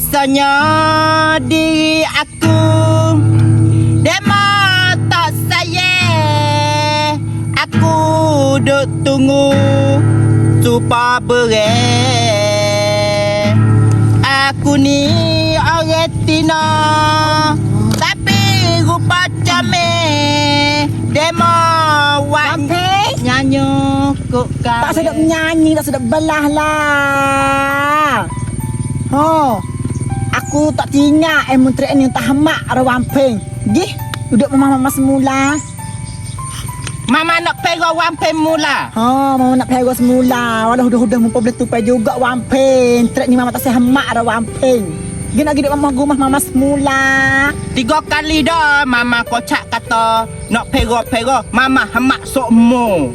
Biasanya diri aku Demo tak saya Aku duk tunggu Supaya beres Aku ni orang Tina Tapi rupa camik Demo Wampe? Nyanyi kok kau Tak sedap nyanyi, tak sedap belah lah. Oh, aku tak tinggal eh menteri ni tak hamak ada wamping. Gih, duduk mama-mama semula. Mama nak pergi wampen mula Ha, mama nak pergi semula. Walau udah-udah mumpah boleh tupai juga wamping. Trek ni mama tak saya hamak ada wamping. Gih nak hidup mama rumah mama semula. Tiga kali dah Mama kocak kata Nak pergi-pergi Mama hamak sokmo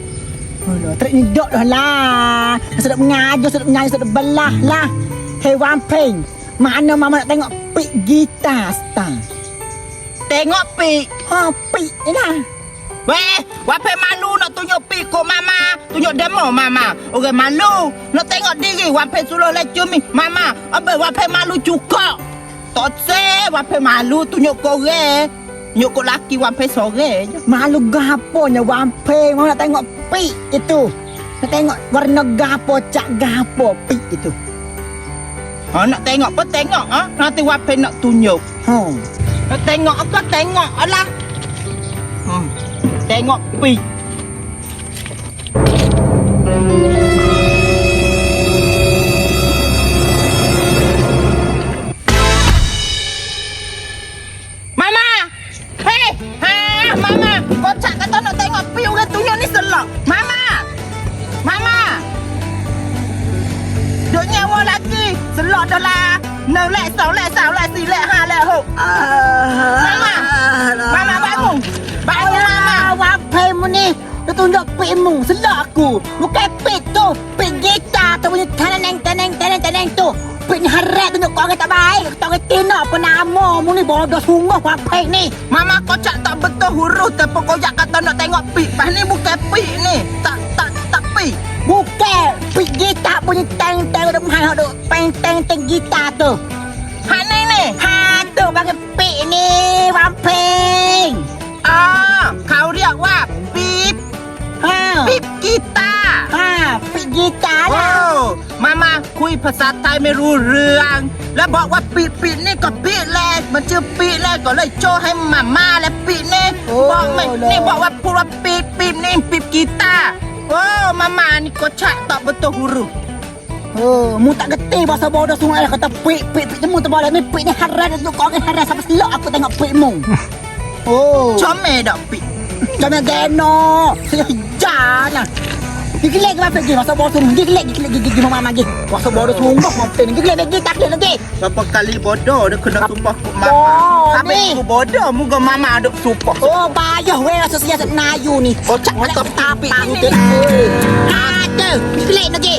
Alah, trek ni dok dah lah. Sedap mengajar, sedap menyanyi, sedap belah lah. Hei wamping, mana mama nak tengok pik gitar star? Tengok pi Ha, pik ni lah. Weh Wape malu nak tunjuk pi ko mama Tunjuk demo mama Orang malu Nak tengok diri Wape suruh lecur mi Mama Abe wape malu juga Tak se Wape malu tunjuk korang Tunjuk kau laki wape sore Malu gaponya wamping. Mau nak tengok pik itu. Nak tengok warna gapo, cak gapo pik itu. Ha nak tengok apa tengok ha Nanti wape nak tunjuk Ha. Nak tengok apa tengok alah. Hmm. Tengok pi. Mama! ni Natulog pa yung mong sala ako Mukha pito Pigita Tawin yung tananeng taneng taneng taneng to Pinharado nyo ko ang itabay Tawin tinapo na mo mo ni Bodo sungo wapay ni Mama ko cak tak betul huruf Tapi kau jak kata nak tengok pi Pas ni bukan pi ni Tak tak tak pi Bukan Pigita punya teng teng Udah menghal Teng teng teng gita tu Ha, pik gitar lah. Oh, Mama คุยภาษาไทยไม่รู้เรื่อง แล้วบอกว่าปีปีนี่ก็ปีแรกมันชื่อปีแรกก็เลยโชว์ให้มาม่าและปีนี่บอกไม่นี่บอกว่าพูดว่าปีปีนี่ปีกีตาร์โอ้มาม่านี่ก็ฉะตอบ betul huruf Oh, mu tak geti bahasa bodoh semua lah kata pik pik pik temu tu boleh ni pik ni haram tu kau orang haram sampai selok aku tengok pik mu. Oh, ชอบเมดอกปี jangan geno. Saya jangan. Gigi lagi apa gigi bahasa bodoh semua. Gigi gigi lagi gigi mama lagi. Bahasa bodoh semua mampen. Gigi lagi gigi tak lagi. Berapa kali bodoh dia kena sumpah ku Oh, mama. Ni. ku bodoh muka mama ada sumpah. Oh, bayar weh rasa sia nayu ni. Cak Boleh kata tapi aku tu. Ada. Gigi lagi.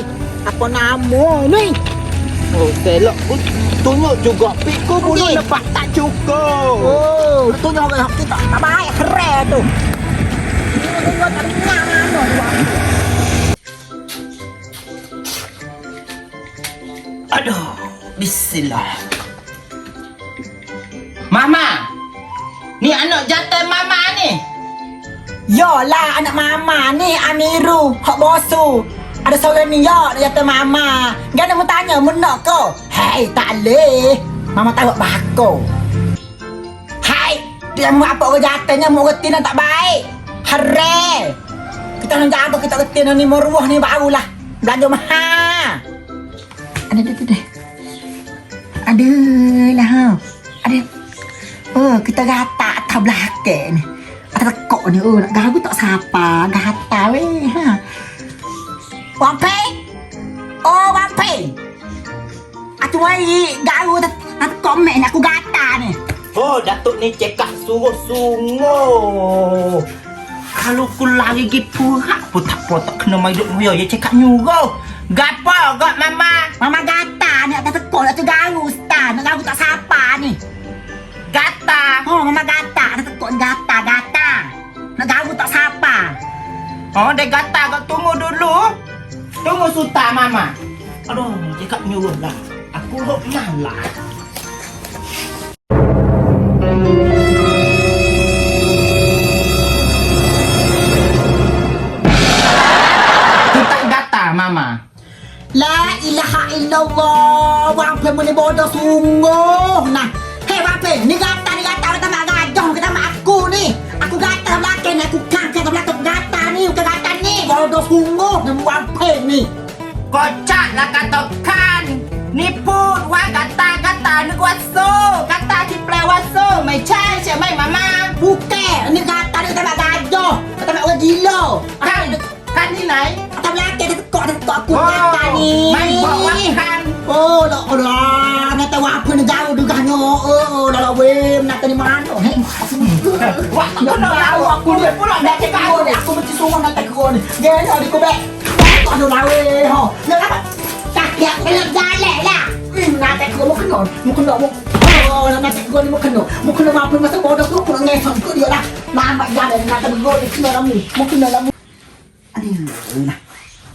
Apa nama ni? Oh, selok ku tunjuk juga pi ku bulu lepas tak cukup. Oh, tunjuk orang kita tak baik keren tu. Gua tak mana gua. Aduh, bismillah. Mama. Ni anak jantan mama ni. Yolah anak mama ni Amiru, hak bosu. Ada seorang ni yo dia kata mama. Gana mu tanya mu nak ko? Hei, tak leh. Mama tahu bako. Hai, dia mu apa orang jatanya mu reti tak baik. Hare. Kita nak jaga kita reti ni meruah ni barulah. Belanja mahal. เด้อเด้เด้ออะเด้อละฮะอันเด้อเออคือตะกาตาทำลาแกเนี่ยอะตะเกานี่ยเออกากูต่อซาปากาตาเว้ยฮะวังเพลงโอ้วังเพลงอะจุ้ยกากูตะกอมแม่นะกูกาตาเนี่ยโอ้ดัตุนี่เจ๊กะสูงสูงโง่คาลูกูลากิกิพูฮะปุถักปุถักขนมไม่ดุมวยเจ๊กะยูโก Gapa gak mama? Mama gata ni atas tekok. Atas gagu ustaz. Nak gagu tak siapa ni. Gata. Oh, mama gata. Atas tekok ni gata. Gata. Nak gagu tak siapa. Oh, dia gata kau tunggu dulu. Tunggu suta mama. Aduh, cekak nyuruh lah. Aku hok malah. ละอิละฮะอิลลัลลอฮ์วางเพลงมือในโบนสุงโงนะเฮ้วางเพลงนิกาตานิกาตาตามากาย่องกันมาอักกูนี่อักกูกาตามลากแกนะกูข้างแกตามลากตากัตานี่กาตานี่โบนสุงโงนี่วางเพลนี่ก็จัดละกัตตกข้านนี่พูดว่ากาตากาตานึกว่าโซ่กาตาที่แปลว่าโซไม่ใช่ใช่ไหมมาม่าบุแก่นิกาตานิกาตามากาย่องกาตามากาดีโลกันที่ไหน ทำร้ายแกจะกอดจะกอดกูร่างกายนี้มันบอกว่าคันโอ้ดอกดอกนะแต่ว่าเพื่อนดาวดูกันโอ้เออดาวเวมนาตอนนี้มันโอ้ให้มาสิว่าต้องดาวกูเลยพูดหลังแดดจะก้านเนี่ยกูมันจะสู้มันแต่คนเย้เดี๋ยวดิกูแบกตอนดาวเวฮะเนี่ยนะจักอยากไปลำบยาแหละล่ะนาแต่คนมุกขนนมุกขนนมุกโอ้แมาจากคนมุกขนมมุกขนมมาเพื่อนมาสมบูรณ์แล้วก็คนเงี้ยสองก็เดียวละมาแบบยาเลยนาแต่มึงโง่เลยขึ้นมาแล้วมมุกขึ้นมาแล้วมุงอันนี้นะ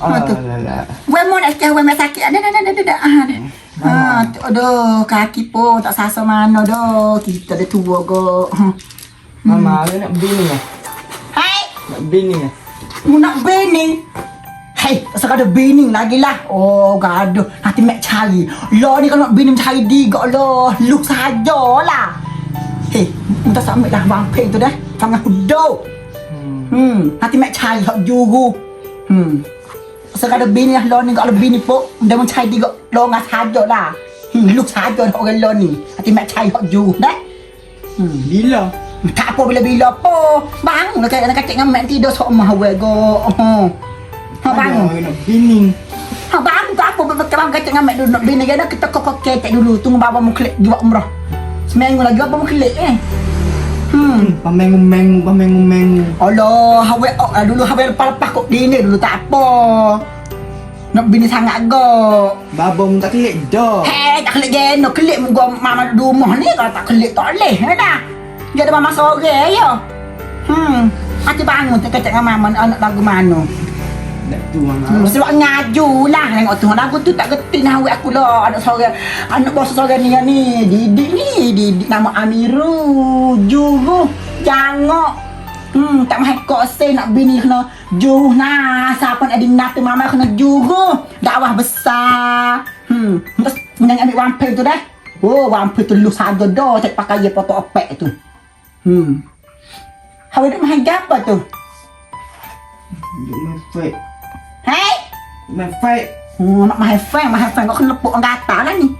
Ha tu. Alah. We mau nak mek sakit. Ada ada ada ada. Ah ada. Ha tu aduh kaki pun tak sasa mana dah. Kita dah tua ke. Ha. Mama lu nak bini ya? Hai. Nak bini ya? Mu nak bening. Hei, sekadar bening lagi lah. Oh, gaduh. Nanti mek cari. Lo ni kalau nak bening cari diga lo. Lu saja lah. Hei, minta sampai lah vampir tu dah. Tangan huduk. Hmm, nanti mek cari hak juru. Hmm. ಸಗಡು ಬೀನಿ ಲೋ ನಿಂಗೆ ಅವ್ಳು ಬೀನಿ ಪೋ ಮುಂದೆ ಮುಂಚೆ ಹೈದಿಗೋ ಲೋಂಗ ಸಾಧ್ಯೋಲ್ಲ ಹ್ಞೂ ಲುಕ್ ಸಾಧ್ಯ ಹೋಗಲ್ಲ ಲೋ ನೀ ಅತಿ ಮ್ಯಾಚ್ ಹಾಯ್ ಹೋಗ್ಯು ದೇ ಹ್ಞೂ ಇಲ್ಲ Tapo bila bila po. Bang, nakaya nakakit ng menti do so mahawe go. Oh. Ha bang. Bining. Ha bang, tapo bila ka bang kacang mek dulu bining ada kita kokok kete dulu tunggu baba mu klik dua umrah. Seminggu lagi baba mu klik eh. Hmm. Pamengu mengu. Allah, hawe oh, ah, dulu hawe lepas-lepas kok dini dulu tak apa. Nak bini sangat go. Baba mu tak kelik dah. Hei, tak klik geno, klik mu gua mama rumah ni kalau tak klik tak. Ya dah. Ada mama sore ya. Hmm. Hati bangun tak kecek dengan mama anak lagu mana. Nak tu mama. Hmm, sebab ngaju lah Tengok tu. Lagu tu tak gerti nak awet aku lah. Anak sore Anak bos sore ni ni. Didik ni Didik nama Amiru Juru Jangok. Hmm, tak mahu kok say nak bini kena juruh nah siapa nak dinat tu mama? Kena juruh dakwah besar. Hmm terus menang ambil wampir tu dah. Oh wampir tu lu saja dah. Tak pakai dia foto opek tu. Hmm. Hawa nak mahu apa tu? ហេមកហ្វេមកមកហ្វេមកហ្វេក៏ខ្ញុំពួកអង្ការតើណានេះ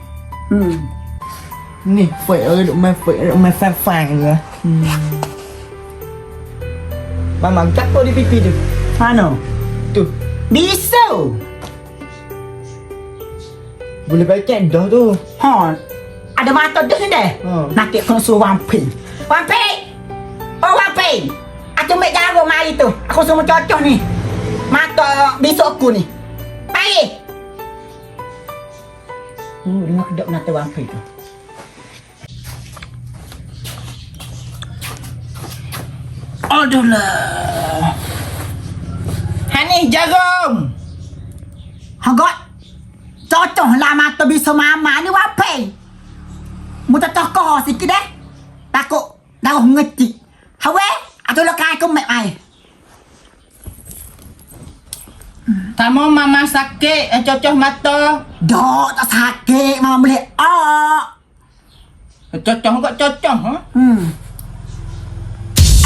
នេះហ្វេអើយលោកមកហ្វេលោកមកហ្វេហ្វាយលើបានមកចាក់ទៅពីពីទៅហ្វាណូទៅ Bisa. Boleh baca dah tu. Ha. Ada mata dah ni deh. Ha. Nak kena suruh wampi. Wampi. Oh wampi. Aku mek jarum mari tu. Aku suruh cocok nè. Mata besok aku ni. Mari. Oh, dengar kedok nanti wampi tu. Aduh lah. Hani jagung. Hagot. Cocok lah mata bisa mama ni wapai. Muta tokoh sikit deh. Takut darah ngecik. Hawe, atau lo kai kau mek ai. Kamu mama sakit, eh, cocok mata. Dok tak sakit mama boleh. Ah. Cocok kok cocok, ha? Hmm.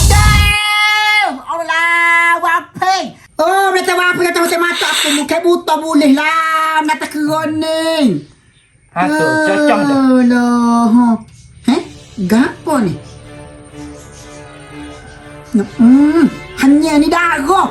Aduh, Allah wapai. Oh, boleh wapai kata macam mata aku muka buta boleh lah. Mata keroning. Ha tu, cocok dah. Alah. Eh? Gapo ni? Hmm, hanya ni darah.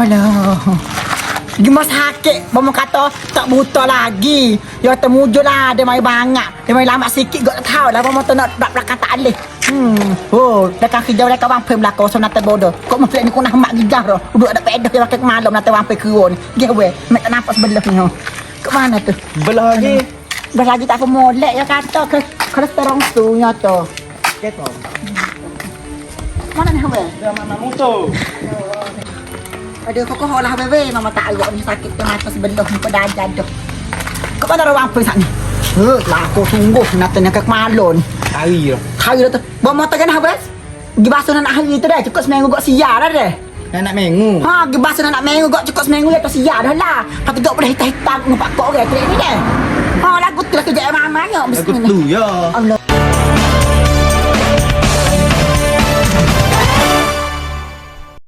Alah. Gimana sakit. Bapak kata Tak buta lagi. Ya temuju lah. Dia main banyak Dia main lama sikit Gak tak tahu lah. Bapak tu nak Nak belakang tak boleh. Hmm. Oh Dekat kerja Dekat wampai belakang So nanti bodoh. Kok mesti ni kunah mak gijah tu Duduk ada pedah Dia pakai malam Nanti wampai kerun. Dia weh. Mek tak nampak sebelah ni. Ke mana tu? Belah lagi. Belah lagi tak apa molek Ya kata ke Kolesterol tu. Nyata Kepo. Mana ni weh? Dah mama motor. Aduh, kau kau lah bebe, mama tak ayok ni sakit ke mata sebelah ni pada jatuh. Kau mana orang apa sat ni? Heh, lah aku sungguh natanya ke malon. Hari lah. Hari tu, bawa motor kan habis? Gi basuh nak hari tu dah, cukup seminggu gak siar dah. Dah nak mengu. Ha, gi basuh nak minggu gak cukup seminggu tu siar dah lah. Patut gak boleh hitam-hitam numpak kok orang tu ni deh. Ha, lagu tu lah kerja mama nyok Aku bising tu ni. ya. Allah.